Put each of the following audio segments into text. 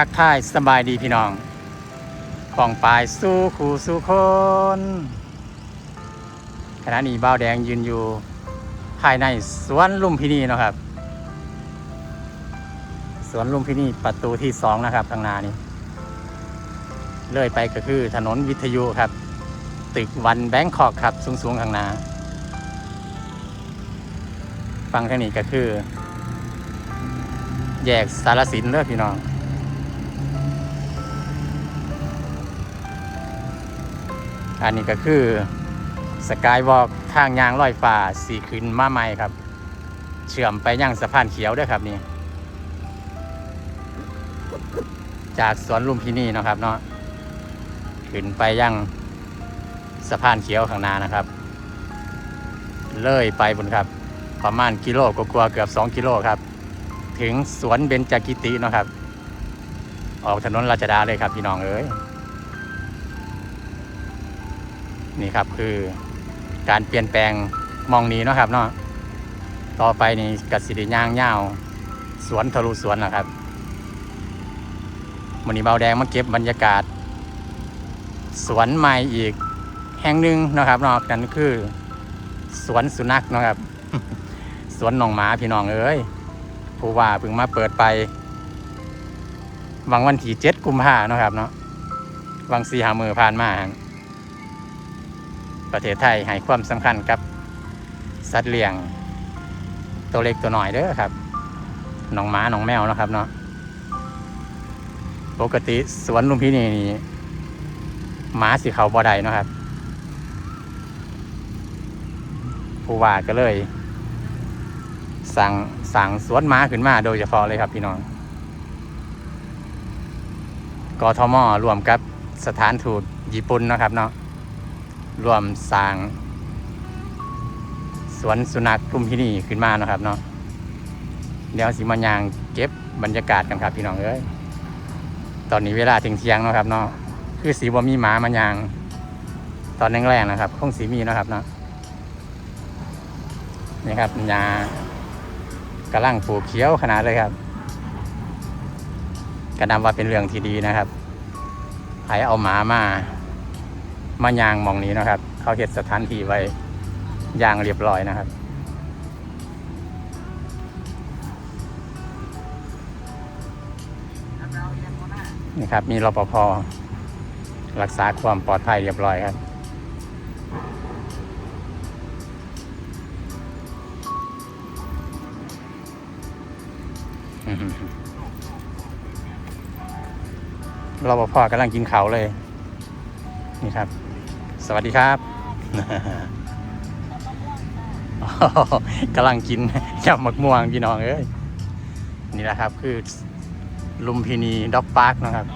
ทักทายสบายดีพี่น้องของปลายสู้ขู่สู้คนขณะนี้บ้าวแดงยืนอยู่ภายในสวนลุมพินีนะครับ สวนลุมพินีประตูที่สองนะครับทางหนานี้เลยไปก็คือถนนวิทยุครับ ตึกวันแบงคอกครับสูงๆข้างหน้าฟังทางนี้ก็คือ แยกสารสินเด้อพี่น้อง อันนี้ก็คือสกายวอล์กทางยางลอยฟ้าสีขึ้นมาใหม่ครับ เชื่อมไปยังสะพานเขียวด้วยครับนี่ จากสวนลุมพินีนะครับเนาะขึ้นไปยังสะพานเขียวข้างหน้านะครับ เลยไปบนครับ ประมาณกิโลกว่าเกือบ 2 กิโลครับ ถึงสวนเบญจกิตินะครับ ออกถนนราชดาเลยครับพี่น้องเอ้ย นี่ครับคือการเปลี่ยนแปลงมองนี้เนาะครับเนาะต่อไปนี่กัสิไดิย่างเง่าวสวนทะลุสวนนะครับมันนี้เบาแดงมาเก็บบรรยากาศ สวนใหม่อีกแห่งหนึ่งนะครับเนาะนั่นคือ สวนสุนัขนะครับ สวนหนองหมาพี่น้องเอ้ยผู้ว่าเพิ่งมาเปิดไปวังวันที่เจ็ดกุมภาเนาะครับเนาะวังสีหามือผ่านมา ประเทศไทยให้ความสำคัญกับสัตว์เลี้ยง ตัวเล็กตัวน้อยเด้อครับหนองหมาหนองแมวนะครับเนาะปกติสวนลุมพินีนี่หมาสีเขาบ่ได้เนะครับ ผู้ว่าก็เลย สั่งสั่งสวนม้าขึ้นมาโดยเฉพาะเลยครับพี่น้องกทมรวมกับสถานทูตญี่ปุ่นนะครับเนาะ รวมสร้าง สวนสุนัขกลุ่มที่นี่ขึ้นมาเนาะครับเนาะเดี๋ยวสิมายางเก็บบรรยากาศกันครับพี่น้องเอ้ยตอนนี้เวลาเที่ยงเที่ยงๆเนาะครับเนาะคือสีบ่มีหมามายาง ตอนแรกๆนะครับคงสีมีเนาะครับเนาะนี่ครับยากำลังปลูกเขียวขนาดเลยครับกระนำว่าเป็นเรื่องที่ดีนะครับใครเอาหมามา มายางมองนี้นะครับ เขาเห็ดสถานที่ไว้ยางเรียบร้อยนะครับ นี่ครับ มีรปภรักษาความปลอดภัยเรียบร้อยครับอืมรปภกำลังกินเขาวเลย นี่ครับ สวัสดีครับกำลังกินยำหมักม่วงพี่น้องเอ้ยนี่แหละครับคือลุมพินีด็อกพาร์คนะครับ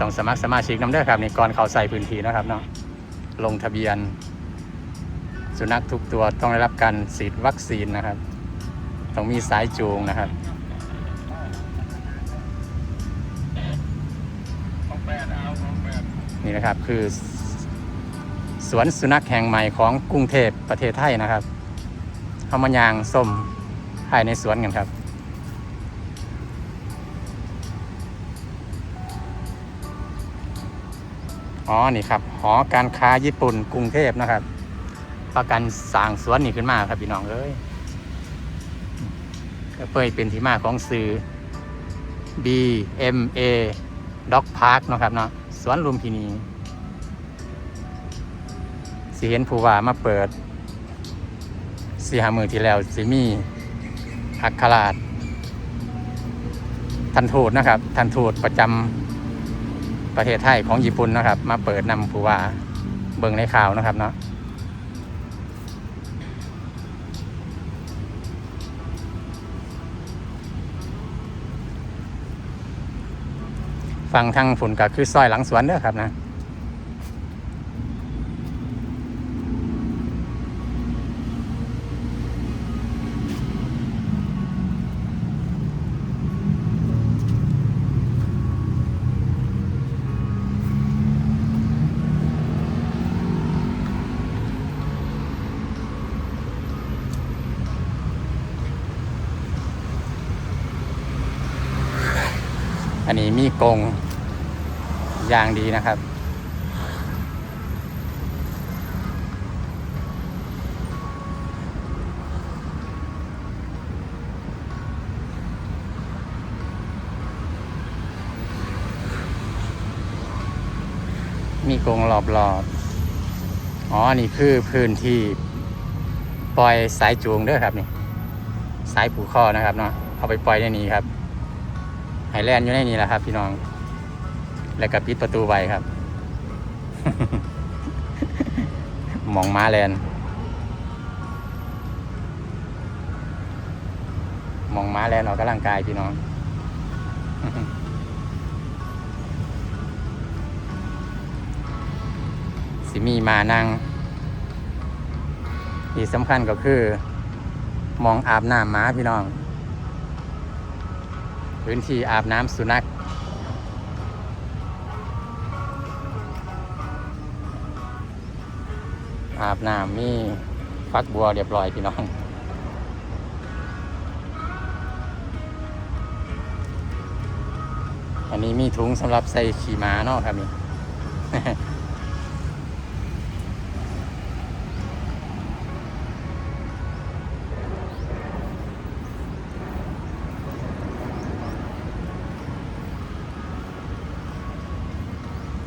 ต้องสมัครสมาชิกน้ำเด้อครับนี่ก่อนเขาใส่พื้นที่นะครับเนาะลงทะเบียน สุนัขทุกตัวต้องได้รับการฉีดวัคซีนนะครับ ต้องมีสายจูงนะครับ นี่นะครับคือสวนสุนัขแห่งใหม่ของกรุงเทพประเทศไทยนะครับเข้ามายางส้มภายในสวนกันครับ อ๋อ นี่ครับ หอการค้าญี่ปุ่นกรุงเทพนะครับ ประกันสร้างสวนนี่ขึ้นมาครับพี่น้องเอ้ยก็เพื่อเป็นที่มาของสื่อ BMA Dog Park นะครับเนาะ สวนลุมพินีสิเห็นผู้ว่ามาเปิดสี่หามือที่แล้วสิมีอัครราชทันทูตนะครับ ทันทูตประจำประเทศไทยของญี่ปุ่นนะครับ มาเปิดนำผู้ว่าเบิ่งในข่าวนะครับเนาะ ฟังทางฝุ่นกับคือซอยหลังสวนเด้อครับนะอันนี้มีกง ยางดีนะครับ มีกรงรอบๆอ๋อ นี่คือพื้นที่ปล่อยสายจูงด้อครับนี่ สายผูกคอนะครับเนาะเอาไปปล่อยในนี้ครับไฮแลนด์อยู่ในนี้แหละครับพี่น้อง แล้วก็ปิดประตูไว้ครับ มองม้าแลนด์มองม้าแลนด์ออกกำลังกายพี่น้อง สิมีมานั่งที่สำคัญก็คือ มองอาบน้ำม้าพี่น้อง พื้นที่อาบน้ำสุนัข อาบน้ำมีฟักบัวเรียบร้อยพี่น้องอันนี้มีถุงสำหรับใส่ขี่ม้าเนาะครับนี่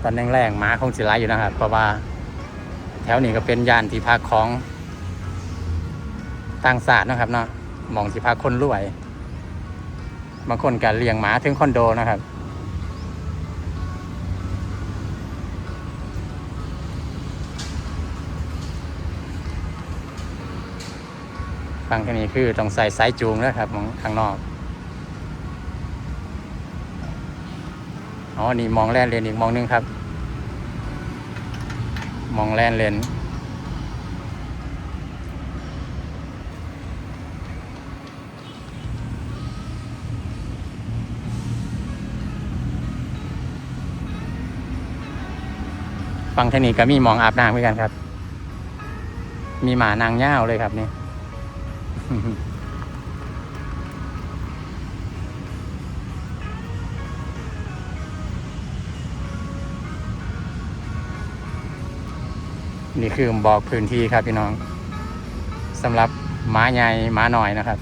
ตอนแรกๆม้าคงสิไล่อยู่นะครับเพราะว่า แถวนี้ก็เป็นย่านที่พักของต่างศาสตร์นะครับเนาะหมองที่พักคนรวย บางคนก็เลี้ยงหมาถึงคอนโดนะครับ ฟังแค่นี้คือต้องใส่สายจูงแล้วครับมองข้างนอกอ๋อนี่มองแล่นเลนอีกมองหนึงครับ มองแล่นเลนฟังเทคนิคก็มีมองอาบน้ำเหมือนกันครับ มีหมานางย่าวเลยครับนี่ นี่คือบอกพื้นที่ครับพี่น้องสำหรับม้าใหญ่ม้าหน่อยนะครับ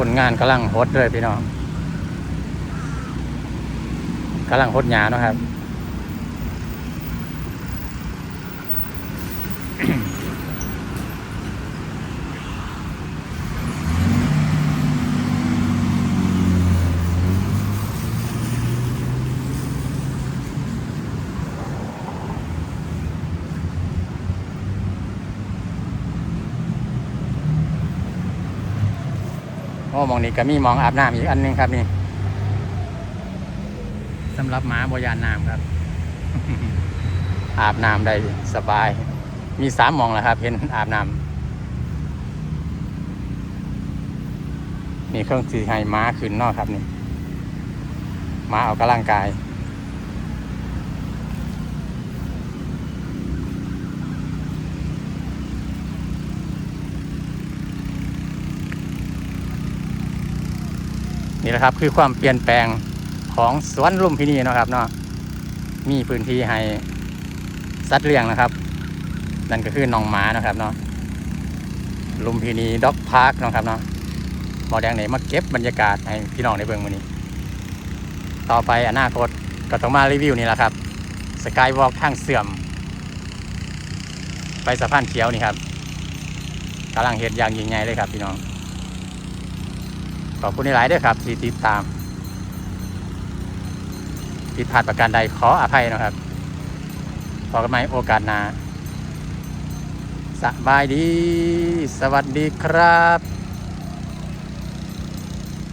ผลงานกำลังฮดเลยพี่น้องกำลังฮดหยาเนาะครับ มองนี้ก็มีมองอาบน้ำอีกอันหนึงครับนี่สำหรับหมาบยานน้ำครับ อาบน้ำได้สบาย มีสามมองแล้วครับ เห็นอาบน้ำนี่เครื่องสีให้ม้าขึ้นนอกครับนี่ม้าออกกำลังกาย นี่แหละครับคือความเปลี่ยนแปลงของสวนลุมพินีนะครับเนาะมีพื้นที่ให้สัตว์เลี้ยงนะครับ นั่นก็คือน้องหมานะครับเนาะลุมพินีด็อกพาร์คนาะครับเนาะหมอแดงไหนมาเก็บบรรยากาศให้พี่น้องได้เบิ่งวันนี้ ต่อไปอนาคตก็ต้องมารีวิวนี่แหละครับสกายวอล์กทางเสื่อม ไปสะพานเขียวนี่ครับกำลังเห็นอย่างยิ่งใหญ่เลยครับพี่น้อง ขอบคุณหลายด้วยครับที่ติดตาม ผิดพลาดประการใดขออภัยนะครับพอกันไหมโอกาสหน้าสบายดี สวัสดีครับ